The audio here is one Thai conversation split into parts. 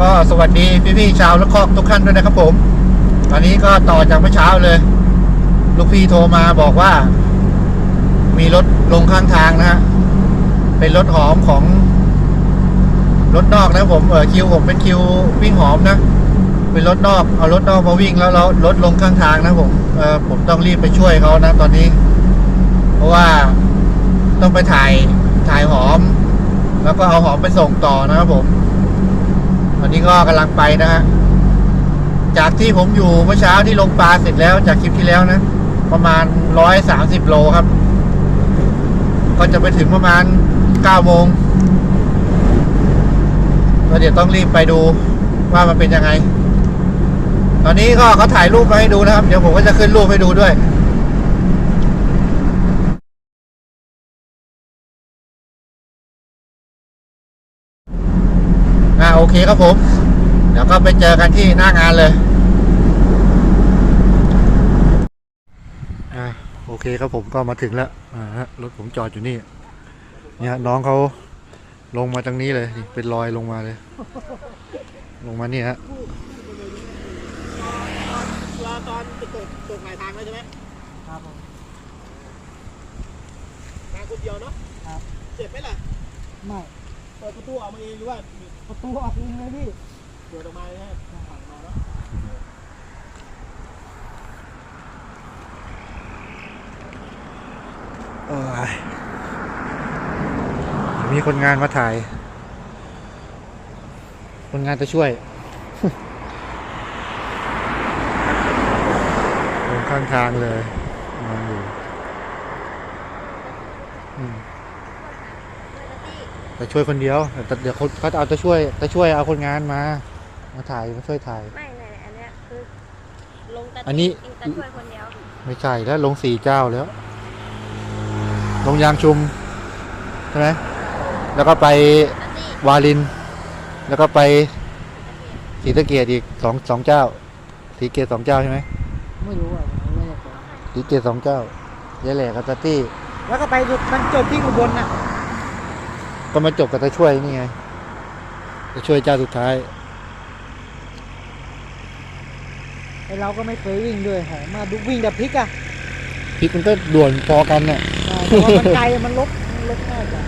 ก็สวัสดีพี่ๆชาวละคอกทุกท่านด้วยนะครับผม ตอนนี้ก็ต่อจากเมื่อเช้าเลย ลูกพี่โทรมาบอกว่า มีรถลงข้างทางนะฮะเป็นรถหอมของรถนอกนะผมเออคิวผมเป็นคิววิ่งหอมนะเป็นรถนอกเอารถนอกมาวิ่งแล้วเรารถลงข้างทางนะผมเออผมต้องรีบไปช่วยเขานะตอนนี้ เพราะว่าต้องไปถ่ายถ่ายหอม แล้วก็เอาหอมไปส่งต่อนะครับผม ตอนนี้ก็กำลังไปนะฮะ จากที่ผมอยู่เมื่อเช้าที่ลงปลาเสร็จแล้วจากคลิปที่แล้วนะ ประมาณร้อยสามสิบโลครับ ก็จะไปถึงประมาณเก้าโมงก็เดี๋ยวต้องรีบไปดูว่ามันเป็นยังไง ตอนนี้ก็เขาถ่ายรูปมาให้ดูนะครับ เดี๋ยวผมก็จะขึ้นรูปให้ดูด้วย อ่าโอเคครับผม เดี๋ยวก็ไปเจอกันที่หน้างานเลยอ่าโอเคครับผมก็มาถึงแล้วอ่าฮะรถผมจอดอยู่นี่ เนี่ยน้องเขาลงมาตรงนี้เลยนี่เป็นรอยลงมาเลย ลงมานี่ฮะรอตอนจะตกตกหลายทางแล้วใช่ไหมครับผมมาคนเดียวเนาะครับเจ็บไหมล่ะไม่ เปิดประตูออกมาเองหรือว่าประตูออกเองเลยพี่เปิดออกมาเลยฮะฝั่งมาเนาะเอ้ยมีคนงานมาถ่าย คนงานจะช่วยลงข้างทางเลยนอนอยู่ อืมจะช่วยคนเดียวแต่เดี๋ยวเขาเขาจะเอาจะช่วยจะช่วยเอาคนงานมามาถ่ายมาช่วยถ่าย ไม่ในอันเนี้ยคือลงแต่อันนี้เองแต่ช่วยคนเดียวไม่ใช่แล้วลงสี่เจ้าแล้ว ลงยางชุมใช่ไหมแล้วก็ไปอันนี้วาลิน แล้วก็ไปศรีสะเกดอีกสองสองเจ้าศรีสะเกดสองเจ้าใช่ไหมไม่รู้อะไม่ได้ไปศรีสะเกดสองเจ้ายายแหล่กับตาตี้แล้วก็ไปมันจบที่อุบลน่ะ ก็มาจบกับตาช่วยนี่ไงตาช่วยเจ้าสุดท้ายไอเราก็ไม่เคยวิ่งด้วยหอมาดูวิ่งแต่พลิกอะพริกมันก็ด่วนพอกันเนี่ยใช่แต่ว่ามันไกลมันลบมันลบง่ายกว่า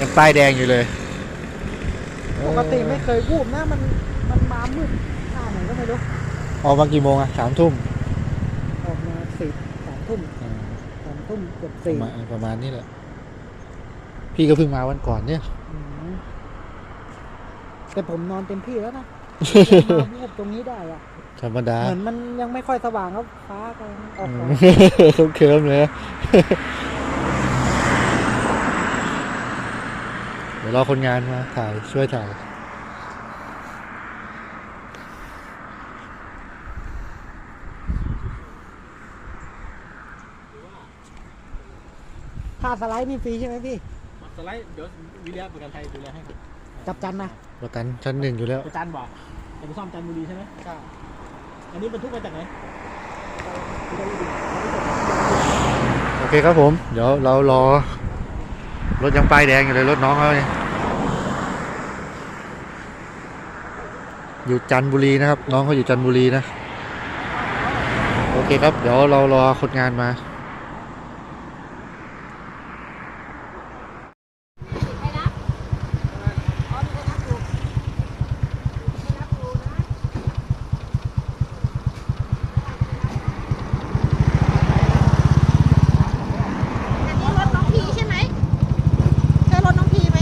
ยังป้ายแดงอยู่เลยปกติไม่เคยวูบนะมันมันมามืดท่าไหนก็ไม่รู้ ออกมากี่โมงอะสามทุ่มออกมาสี่สามทุ่มอ่าสามทุ่มเกือบประสี่มาณประมาณนี้แหละ พี่ก็เพิ่งมาวันก่อนเนี่ย อืมแต่ผมนอนเต็มที่แล้วนะ มาวูบตรงนี้ได้อะธรรมดา เหมือนมันยังไม่ค่อยสว่างแล้วฟ้าก็ยังออกมาเคิมๆเลยเดี๋ยวรอคนงานมาถ่ายช่วยถ่าย ค่าสไลด์นี่ฟรีใช่ไหมพี่ สไลด์เดี๋ยววิเลียประกันไทยดูแลให้ครับจับจันนะประกันชั้นหนึ่งอยู่แล้วไปจันทร์บอกจะไปซ่อมจันทบุรีใช่ไหมใช่อันนี้บรรทุกมาจากไหนโอเคครับผม เดี๋ยวเรารอ รถยังป้ายแดงอยู่เลยรถน้องเขาเนี่ยอยู่จันทบุรีนะครับ น้องเขาอยู่จันทบุรีนะ โอเคครับ เดี๋ยวเรารอคนงานมา อันนี้รถน้องพีใช่ไหมใช่รถน้องพีไหม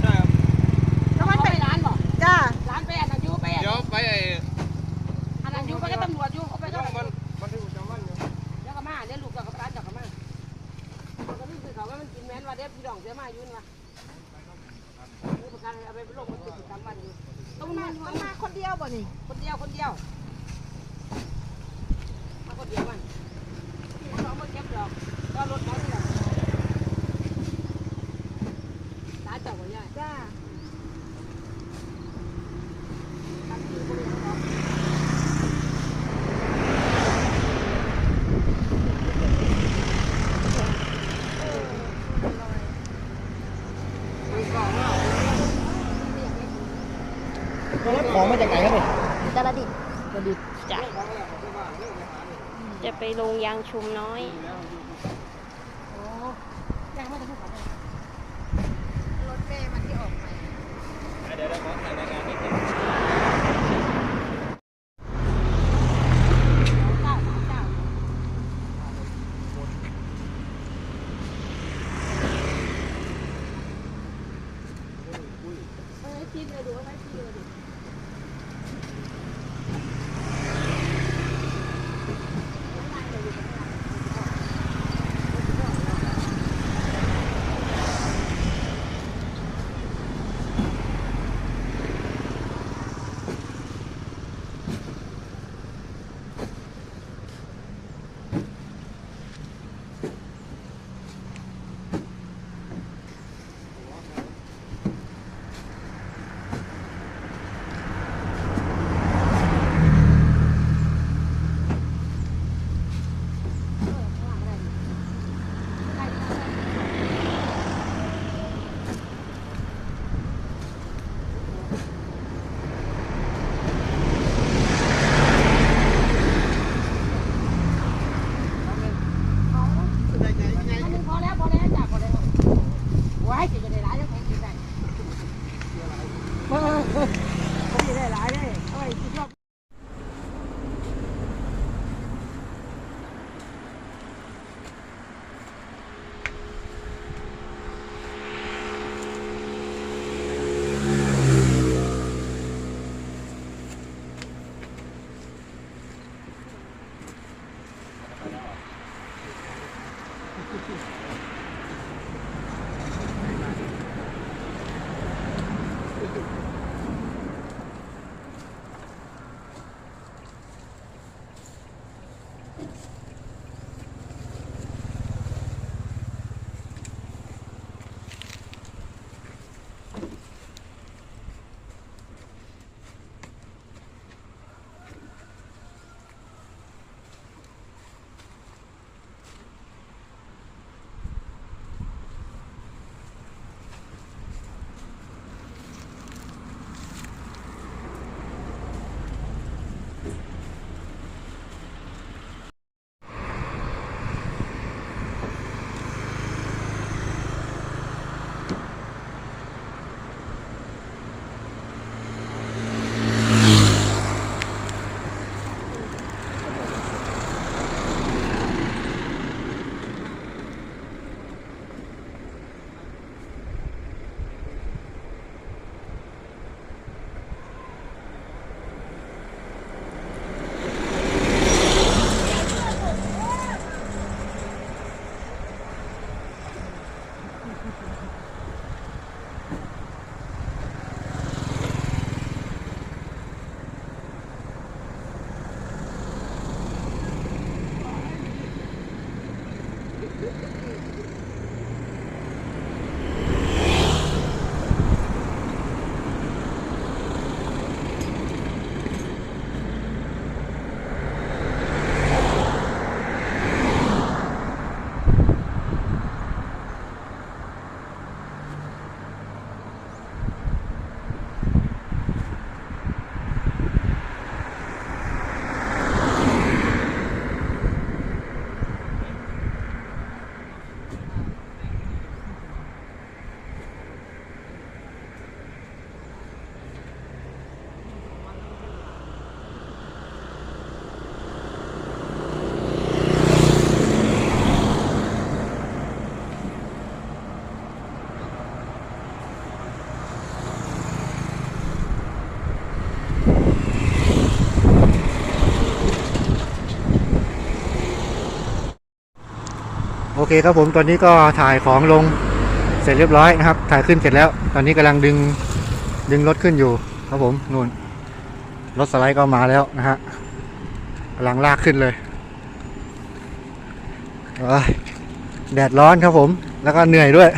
ใช่ครับ แล้วมันเป็นร้านบอกจ้า ร้านไปอันนั้นอยู่ไปอัน เดี๋ยวไปไอ้ อันนั้นอยู่ไปก็ตำรวจอยู่เขาไปก็ มันมันที่จำวันอยู่ เดี๋ยวก็มาเดี๋ยวลูกก็กับร้านจับก็มามันก็มีคือเขาว่ามันกินแม้นว่าเดี๋ยวพี่ ดองเสียมาอยู่นี่วะนี่ประกันเอาไปลงมันติดประจำวันอยู่ต้องมา มันมาคนเดียวบ่นี่ คนเดียวคนเดียวมาคนเดียวมันเขาเอามาเก็บดอกก็รถเขาที่ไหนร้านจับไว้ใหญ่ จ้า ตั้งที่บริเวณเขา เมาจากไหนครับเนี่ยจระดิษกระดิษจ้ะจะไปลงยางชุมน้อย Oh, he dropped. เคครับผมตอนนี้ก็ถ่ายของลงเสร็จเรียบร้อยนะครับ ถ่ายขึ้นเสร็จแล้ว ตอนนี้กำลังดึงดึงรถขึ้นอยู่ครับผมนู่นรถสไลด์ก็มาแล้วนะฮะกำลังลากขึ้นเลยเอ้ยแดดร้อนครับผม แล้วก็เหนื่อยด้วย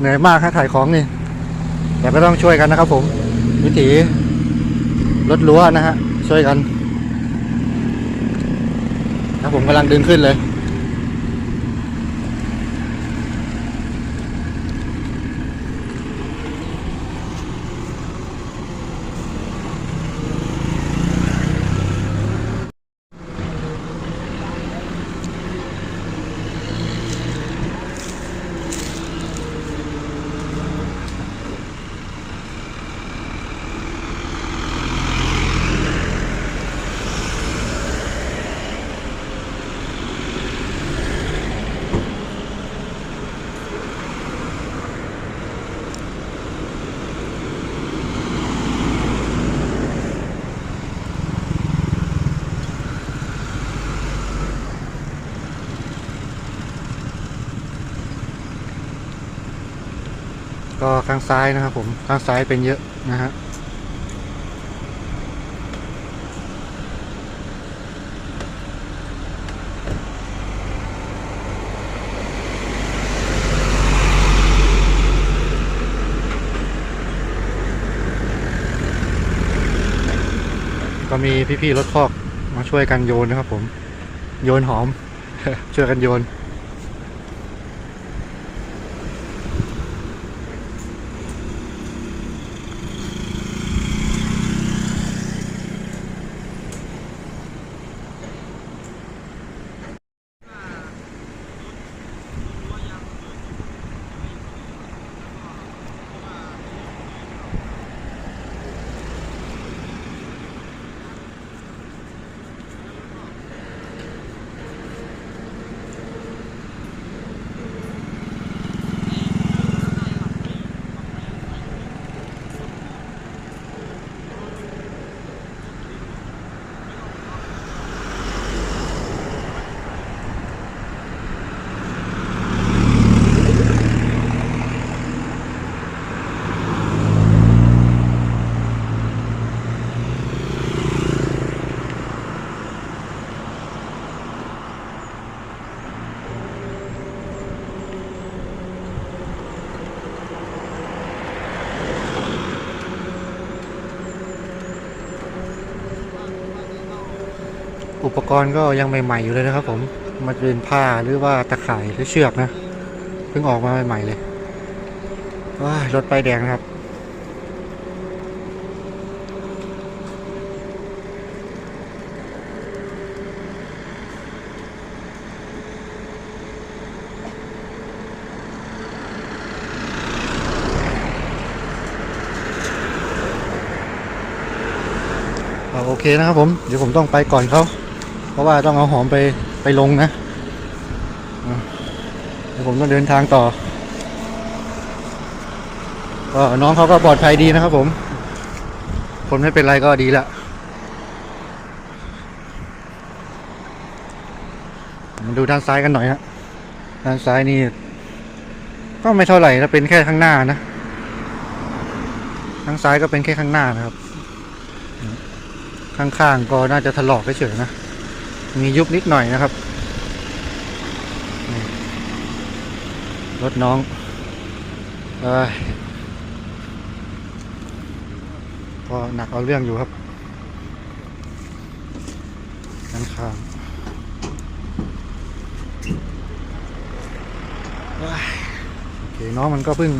เหนื่อยมากฮะถ่ายของนี่ แต่ก็ต้องช่วยกันนะครับผม วิถีรถรั้วนะฮะช่วยกันครับผมกำลังดึงขึ้นเลย ก็ข้างซ้ายนะครับผมข้างซ้ายเป็นเยอะนะฮะก็มีพี่ๆรถคอกมาช่วยกันโยนนะครับผม โยนหอม ช่วยกันโยน อุปกรณ์ก็ยังใหม่ๆอยู่เลยนะครับ ผมมันจะเป็นผ้าหรือว่าตะข่ายหรือเชือกนะเพิ่งออกมาใหม่ๆเลยว้ารถไฟแดงนะครับอ่าโอเคนะครับผม เดี๋ยวผมต้องไปก่อนเขา เพราะว่าต้องเอาหอมไปไปลงนะเดี๋ยวผมต้องเดินทางต่อก็น้องเขาก็ปลอดภัยดีนะครับผม คนไม่เป็นไรก็ดีละมาดูด้านซ้ายกันหน่อยฮะด้านซ้ายนี่ก็ไม่เท่าไหร่นะเป็นแค่ข้างหน้านะข้างซ้ายก็เป็นแค่ข้างหน้านะครับ ข้างๆก็น่าจะถลอกเฉยๆนะ มียุบนิดหน่อยนะครับ รถน้องเอ้ยก็หนักเอาเรื่องอยู่ครับด้านข้างเอ้ยโอเคน้องมันก็เพิ่ง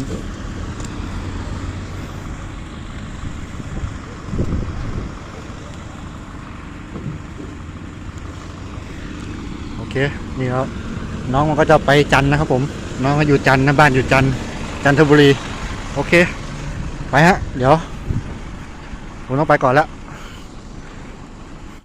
เคนี่ครับน้องมันก็จะไปจันนะครับ ผม น้องก็อยู่จันนะบ้านอยู่จันจันทบุรี โอเค ไปฮะ เดี๋ยวผมต้องไปก่อนแล้ว